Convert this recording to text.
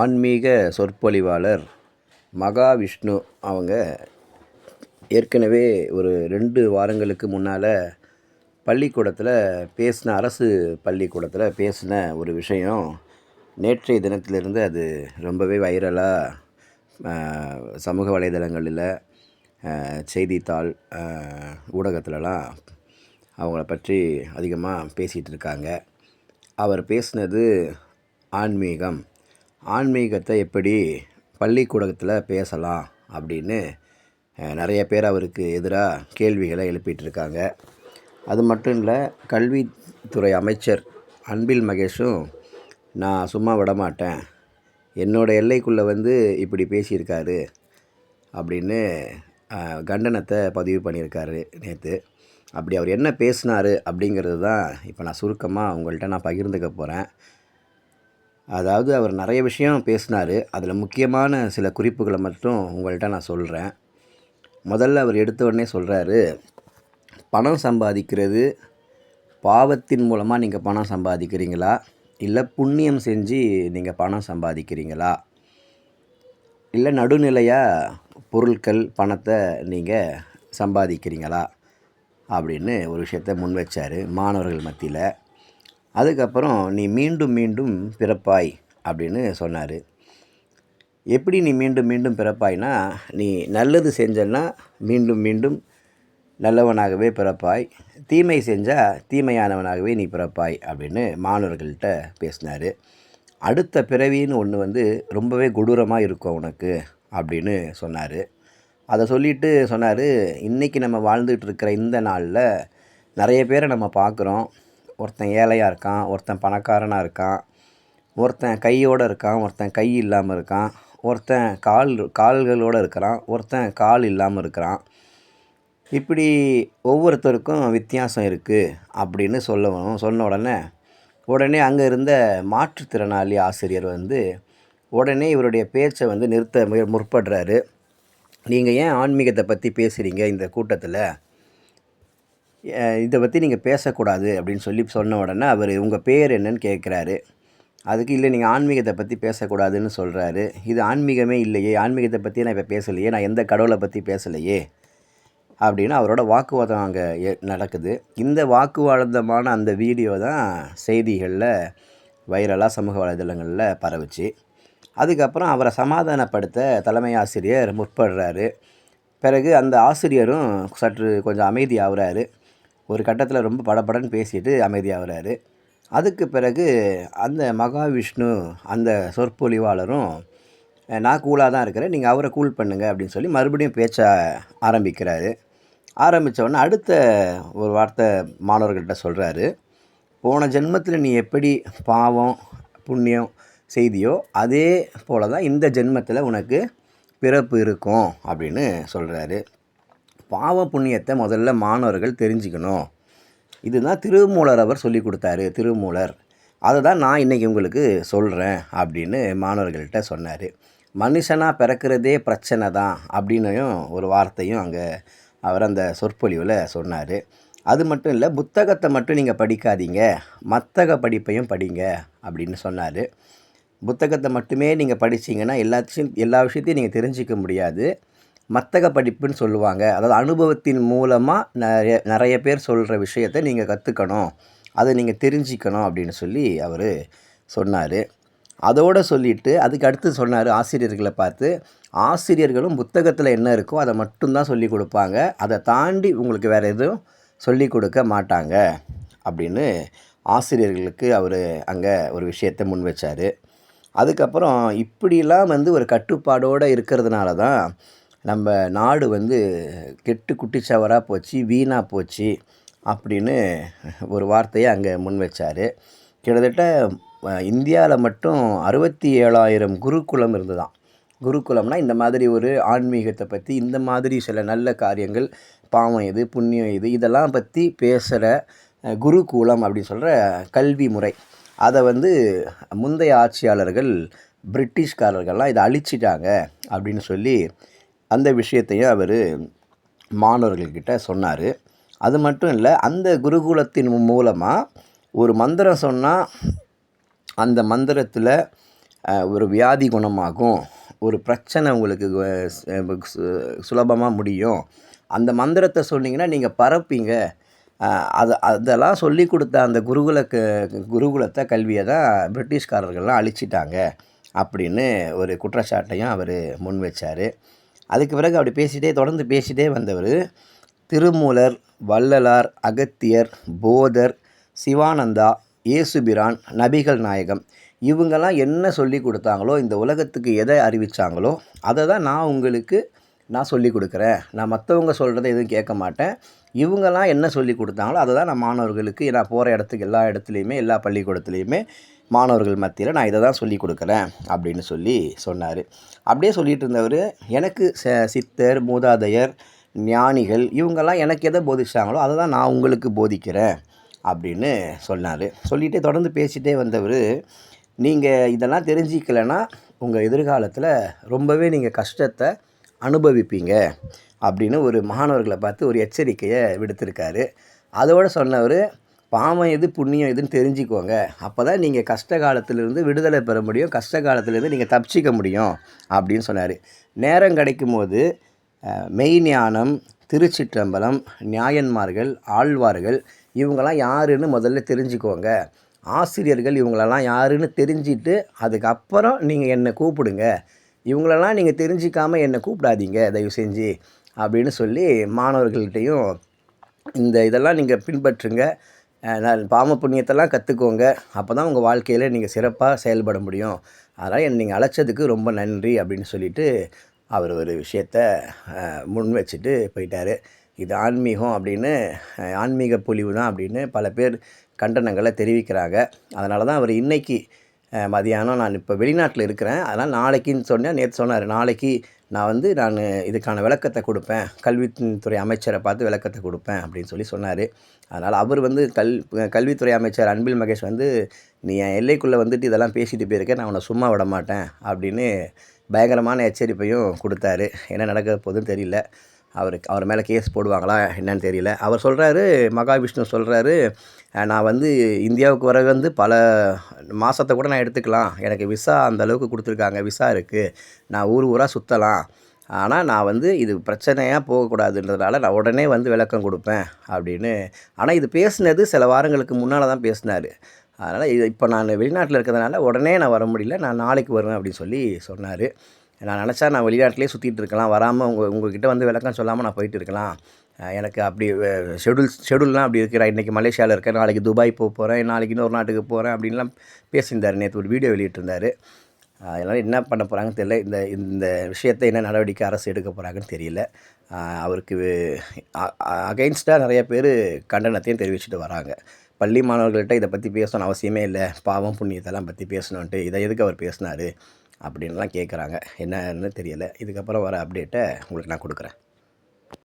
ஆன்மீக சொற்பொழிவாளர் மகாவிஷ்ணு அவங்க ஏற்கனவே ஒரு ரெண்டு வாரங்களுக்கு முன்னால் பள்ளிக்கூடத்தில் பேசின அரசு பள்ளிக்கூடத்தில் பேசின ஒரு விஷயம். நேற்றைய தினத்திலிருந்து அது ரொம்பவே வைரலாக சமூக வலைதளங்களில் செய்தித்தாள் ஊடகத்திலலாம் அவங்கள பற்றி அதிகமாக பேசிகிட்டு இருக்காங்க. அவர் பேசினது ஆன்மீகம். ஆன்மீகத்தை எப்படி பள்ளிக்கூடத்தில் பேசலாம் அப்படின்னு நிறைய பேர் அவருக்கு எதிராக கேள்விகளை எழுப்பிட்டு இருக்காங்க அது மட்டும் இல்லை கல்வித்துறை அமைச்சர் அன்பில் மகேஷும் நான் சும்மா விட மாட்டேன் என்னோட எல்லைக்குள்ளே வந்து இப்படி பேசியிருக்காரு அப்படின்னு கண்டனத்தை பதிவு பண்ணியிருக்காரு நேற்று அப்படி அவர் என்ன பேசினார் அப்படிங்கிறது தான் இப்போ நான் சுருக்கமாக உங்கள்கிட்ட நான் பகிர்ந்துக்க போகிறேன் அதாவது அவர் நிறைய விஷயம் பேசினார். அதில் முக்கியமான சில குறிப்புகளை மட்டும் உங்கள்கிட்ட நான் சொல்கிறேன் முதல்ல அவர் எடுத்த உடனே சொல்கிறாரு பணம் சம்பாதிக்கிறது பாவத்தின் மூலமாக நீங்கள் பணம் சம்பாதிக்கிறீங்களா? இல்லை புண்ணியம் செஞ்சு நீங்கள் பணம் சம்பாதிக்கிறீங்களா? இல்லை நடுநிலையாக பொருட்கள் பணத்தை நீங்கள் சம்பாதிக்கிறீங்களா? அப்படின்னு ஒரு விஷயத்த முன் வச்சார் மாணவர்கள் மத்தியில். அதுக்கப்புறம் நீ மீண்டும் மீண்டும் பிறப்பாய் அப்படின்னு சொன்னார். எப்படி நீ மீண்டும் மீண்டும் பிறப்பாய்னா நீ நல்லது செஞ்சன்னா மீண்டும் மீண்டும் நல்லவனாகவே பிறப்பாய் தீமை செஞ்சால் தீமையானவனாகவே நீ பிறப்பாய் அப்படின்னு மாணவர்கள்ட்ட பேசினார். அடுத்த பிறவின்னு ஒன்று வந்து ரொம்பவே கொடூரமாக இருக்கும் உனக்கு அப்படின்னு சொன்னார். அதை சொல்லிட்டு சொன்னார் இன்றைக்கி நம்ம வாழ்ந்துட்டு இருக்கிற இந்த நாளில் நிறைய பேரை நம்ம பார்க்குறோம். ஒருத்தன் ஏழையாக இருக்கான் ஒருத்தன் பணக்காரனாக இருக்கான் ஒருத்தன் கையோடு இருக்கான் ஒருத்தன் கை இல்லாமல் இருக்கான் ஒருத்தன் கால் கால்களோடு இருக்கிறான் ஒருத்தன் கால் இல்லாமல் இருக்கிறான். இப்படி ஒவ்வொருத்தருக்கும் வித்தியாசம் இருக்குது அப்படின்னு சொல்லவும் சொன்ன உடனே உடனே அங்கே இருந்த மாற்றுத்திறனாளி ஆசிரியர் வந்து உடனே இவருடைய பேச்சை வந்து நிறுத்த முற்படுறாரு. நீங்கள் ஏன் ஆன்மீகத்தை பற்றி பேசுகிறீங்க இந்த கூட்டத்தில்? இதை பற்றி நீங்கள் பேசக்கூடாது அப்படின்னு சொல்லி சொன்ன உடனே அவர் உங்கள் பேர் என்னன்னு கேட்குறாரு அதுக்கு இல்லை நீங்கள் ஆன்மீகத்தை பற்றி பேசக்கூடாதுன்னு சொல்கிறாரு இது ஆன்மீகமே இல்லையே ஆன்மீகத்தை பற்றி நான் இப்போ பேசலையே நான் எந்த கடவுளை பற்றி பேசலையே? அப்படின்னு அவரோட வாக்குவாதம் அங்கே நடக்குது. இந்த வாக்குவாதமான அந்த வீடியோ தான் செய்திகளில் வைரலாக சமூக வலைதளங்களில் பரவுச்சு. அதுக்கப்புறம் அவரை சமாதானப்படுத்த தலைமை ஆசிரியர் முற்படுறாரு. பிறகு அந்த ஆசிரியரும் சற்று கொஞ்சம் அமைதியாகிறாரு ஒரு கட்டத்தில் ரொம்ப படபடன்னு பேசிட்டு அமைதியாகிறாரு. அதுக்கு பிறகு அந்த மகாவிஷ்ணு அந்த சொற்பொழிவாளரும் நான் கூலாக தான் இருக்கிறேன் நீங்கள் அவரை கூல் பண்ணுங்கள் அப்படின்னு சொல்லி மறுபடியும் பேச்ச ஆரம்பிக்கிறாரு. ஆரம்பித்தோடனே அடுத்த ஒரு வார்த்தை மாணவர்கள்ட்ட சொல்கிறாரு போன ஜென்மத்தில் நீ எப்படி பாவம் புண்ணியம் செய்தியோ அதே போல தான் இந்த ஜென்மத்தில் உனக்கு பிறப்பு இருக்கும் அப்படின்னு சொல்கிறாரு பாவ புண்ணியத்தை முதல்ல மாணவர்கள் தெரிஞ்சுக்கணும். இதுதான் திருமூலர் அவர் சொல்லி கொடுத்தாரு திருமூலர். அதை தான் நான் இன்றைக்கி உங்களுக்கு சொல்கிறேன் அப்படின்னு மாணவர்கள்ட்ட சொன்னார். மனுஷனாக பிறக்கிறதே பிரச்சனை தான் அப்படின்னும் ஒரு வார்த்தையும் அங்கே அவர் அந்த சொற்பொழிவில் சொன்னார். அது மட்டும் இல்லை புத்தகத்தை மட்டும் நீங்கள் படிக்காதீங்க மத்தக படிப்பையும் படிங்க அப்படின்னு சொன்னார். புத்தகத்தை மட்டுமே நீங்கள் படிச்சீங்கன்னா எல்லாத்தையும் எல்லா விஷயத்தையும் நீங்கள் தெரிஞ்சிக்க முடியாது. மத்தக படிப்புன்னு சொல்லுவாங்க. அதாவது அனுபவத்தின் மூலமாக நிறைய நிறைய பேர் சொல்கிற விஷயத்தை நீங்கள் கற்றுக்கணும் அதை நீங்கள் தெரிஞ்சிக்கணும் அப்படின்னு சொல்லி அவர் சொன்னார். அதோடு சொல்லிட்டு அதுக்கு அடுத்து சொன்னார் ஆசிரியர்களை பார்த்து ஆசிரியர்களும் புத்தகத்தில் என்ன இருக்கோ அதை மட்டும்தான் சொல்லி கொடுப்பாங்க. அதை தாண்டி உங்களுக்கு வேறு எதுவும் சொல்லி கொடுக்க மாட்டாங்க. அப்படின்னு ஆசிரியர்களுக்கு அவர் அங்கே ஒரு விஷயத்தை முன் வச்சார். அதுக்கப்புறம் இப்படிலாம் வந்து ஒரு கட்டுப்பாடோடு இருக்கிறதுனால தான் நம்ம நாடு வந்து கெட்டு குட்டிச்சவராக போச்சு வீணாக போச்சு அப்படின்னு ஒரு வார்த்தையை அங்கே முன் வச்சார். கிட்டத்தட்ட இந்தியாவில் மட்டும் அறுபத்தி ஏழாயிரம் குருகுலம் இருந்துதான். குருகுலம்னா இந்த மாதிரி ஒரு ஆன்மீகத்தை பற்றி இந்த மாதிரி சில நல்ல காரியங்கள் பாவம் இது புண்ணியம் இது இதெல்லாம் பற்றி பேசுகிற குருகுலம் அப்படின்னு சொல்கிற கல்வி முறை. அதை வந்து முந்தைய ஆட்சியாளர்கள் பிரிட்டிஷ்காரர்கள்லாம் இதை அழிச்சிட்டாங்க அப்படின்னு சொல்லி அந்த விஷயத்தையும் அவர் மாணவர்கள்கிட்ட சொன்னார். அது மட்டும் இல்லை அந்த குருகுலத்தின் மூலமாக ஒரு மந்திரம் சொன்னால் அந்த மந்திரத்தில் ஒரு வியாதி குணமாகும் ஒரு பிரச்சனை உங்களுக்கு சுலபமாக முடியும். அந்த மந்திரத்தை சொன்னீங்கன்னா நீங்கள் பரப்பீங்க. அது அதெல்லாம் சொல்லி கொடுத்த அந்த குருகுல க- குருகுலத்தை கல்வியை தான் பிரிட்டிஷ்காரர்கள்லாம் அழிச்சிட்டாங்க. அப்படின்னு ஒரு குற்றச்சாட்டையும் அவர் முன் வச்சார். அதுக்கு பிறகு அப்படி பேசிகிட்டே தொடர்ந்து பேசிகிட்டே வந்தவர் திருமூலர் வள்ளலார் அகத்தியர் போதர் சிவானந்தா இயேசுபிரான் நபிகள் நாயகம். இவங்கெல்லாம் என்ன சொல்லி கொடுத்தாங்களோ இந்த உலகத்துக்கு எதை அறிவித்தாங்களோ அதை தான் நான் உங்களுக்கு நான் சொல்லி கொடுக்குறேன். நான் மற்றவங்க சொல்கிறத எதுவும் கேட்க மாட்டேன். இவங்கெல்லாம் என்ன சொல்லி கொடுத்தாங்களோ அதை தான் நான் மாணவர்களுக்கு நான் போகிற இடத்துக்கு எல்லா இடத்துலையுமே எல்லா பள்ளிக்கூடத்துலையுமே மாணவர்கள் மத்தியில் நான் இதை தான் சொல்லி கொடுக்குறேன் அப்படின்னு சொல்லி சொன்னார். அப்படியே சொல்லிட்டு இருந்தவர் எனக்கு ச- சித்தர் மூதாதையர் ஞானிகள் இவங்கெல்லாம் எனக்கு எதை போதிச்சாங்களோ அதை தான் நான் உங்களுக்கு போதிக்கிறேன் அப்படின்னு சொன்னார். சொல்லிகிட்டே தொடர்ந்து பேசிகிட்டே வந்தவர் நீங்கள் இதெல்லாம் தெரிஞ்சிக்கலைன்னா உங்கள் எதிர்காலத்தில் ரொம்பவே நீங்கள் கஷ்டத்தை அனுபவிப்பீங்க அப்படின்னு ஒரு மாணவர்களை பார்த்து ஒரு எச்சரிக்கையை விடுத்திருக்காரு. அதோடு சொன்னவர் பாவம் எது புண்ணியம் எதுன்னு தெரிஞ்சுக்கோங்க. அப்போ தான் நீங்கள் கஷ்ட காலத்திலேருந்து விடுதலை பெற முடியும். கஷ்ட காலத்திலேருந்து நீங்கள் தப்பிச்சிக்க முடியும் அப்படின்னு சொன்னார். நேரம் கிடைக்கும் போது மெய் ஞானம் திருச்சிற்றம்பலம் நியாயன்மார்கள் ஆழ்வார்கள் இவங்களாம் யாருன்னு முதல்ல தெரிஞ்சுக்கோங்க. ஆசிரியர்கள் இவங்களெல்லாம் யாருன்னு தெரிஞ்சிட்டு அதுக்கப்புறம் நீங்கள் என்னை கூப்பிடுங்க. இவங்களெல்லாம் நீங்கள் தெரிஞ்சிக்காமல் என்னை கூப்பிடாதீங்க தயவு செஞ்சு அப்படின்னு சொல்லி மாணவர்கள்ட்டையும் இந்த இதெல்லாம் நீங்கள் பின்பற்றுங்க. பாவ புண்ணியத்தெல்லாம் கற்றுக்கோங்க அப்போ தான் உங்கள் வாழ்க்கையில் நீங்கள் சிறப்பாக செயல்பட முடியும். அதனால் என்னை நீங்கள் அழைச்சதுக்கு ரொம்ப நன்றி அப்படின்னு சொல்லிட்டு அவர் ஒரு விஷயத்த அஹ், முன் வச்சுட்டு போயிட்டார். இது ஆன்மீகம் அப்படின்னு ஆன்மீக பொலிவு தான் அப்படின்னு பல பேர் கண்டனங்களை தெரிவிக்கிறாங்க. அதனால தான் அவர் இன்றைக்கி மதியானம் நான் இப்போ வெளிநாட்டில் இருக்கிறேன். அதனால் நாளைக்குன்னு சொன்னால் நேற்று சொன்னார் நாளைக்கு நான் வந்து நான் இதுக்கான விளக்கத்தை கொடுப்பேன். கல்வித்துறை அமைச்சரை பார்த்து விளக்கத்தை கொடுப்பேன் அப்படின்னு சொல்லி சொன்னார். அதனால் அவர் வந்து கல் கல்வித்துறை அமைச்சர் அன்பில் மகேஷ் வந்து நீ என் எல்லைக்குள்ளே வந்துட்டு இதெல்லாம் பேசிட்டு போயிருக்க நான் உன்னை சும்மா விட மாட்டேன் அப்படின்னு பயங்கரமான எச்சரிப்பையும் கொடுத்தாரு. என்ன நடக்க போதுன்னு தெரியல. அவருக்கு அவர் மேலே கேஸ் போடுவாங்களா என்னன்னு தெரியல. அவர் சொல்கிறாரு மகாவிஷ்ணு சொல்கிறாரு நான் வந்து இந்தியாவுக்கு வர வந்து பல மாதத்தை கூட நான் எடுத்துக்கலாம். எனக்கு விசா அந்த அளவுக்கு கொடுத்துருக்காங்க. விசா இருக்குது நான் ஊர் ஊராக சுற்றலாம் ஆனால் நான் வந்து இது பிரச்சனையாக போகக்கூடாதுன்றதுனால நான் உடனே வந்து விளக்கம் கொடுப்பேன் அப்படின்னு. ஆனால் இது பேசினது சில வாரங்களுக்கு முன்னால் தான் பேசினார். அதனால் இது இப்போ நான் வெளிநாட்டில் இருக்கிறதுனால உடனே நான் வர முடியல. நான் நாளைக்கு வருவேன் அப்படின்னு சொல்லி சொன்னார். நான் நினச்சா நான் வெளிநாட்டிலே சுற்றிட்டு இருக்கலாம். வராமல் உங்கள் உங்கள்கிட்ட வந்து விளக்கம் சொல்லாமல் நான் போயிட்டு இருக்கலாம். எனக்கு அப்படி ஷெடியூல் ஷெடியூல்லாம் அப்படி இருக்கிறா இன்றைக்கி மலேசியாவில் இருக்கேன். நாளைக்கு துபாய் போக போகிறேன் நாளைக்கு இன்னொரு நாட்டுக்கு போகிறேன் அப்படின்லாம் பேசியிருந்தார். நேற்று ஒரு வீடியோ வெளியிட்டிருந்தார். அதனால் என்ன பண்ண போகிறாங்கன்னு தெரியல. இந்த இந்த விஷயத்தை என்ன நடவடிக்கை அரசு எடுக்க போகிறாங்கன்னு தெரியல. அவருக்கு அகைன்ஸ்டாக நிறைய பேர் கண்டனத்தையும் தெரிவிச்சுட்டு வராங்க. பள்ளி மாணவர்கள்ட்ட இதை பற்றி பேசணும் அவசியமே இல்லை. பாவம் புண்ணியத்தெல்லாம் பற்றி பேசணுன்ட்டு இதை எதுக்கு அவர் பேசினார்? அப்படின்லாம் கேட்குறாங்க. என்னன்னு தெரியலை. இதுக்கப்புறம் வர அப்டேட்டை உங்களுக்கு நான் கொடுக்குறேன்.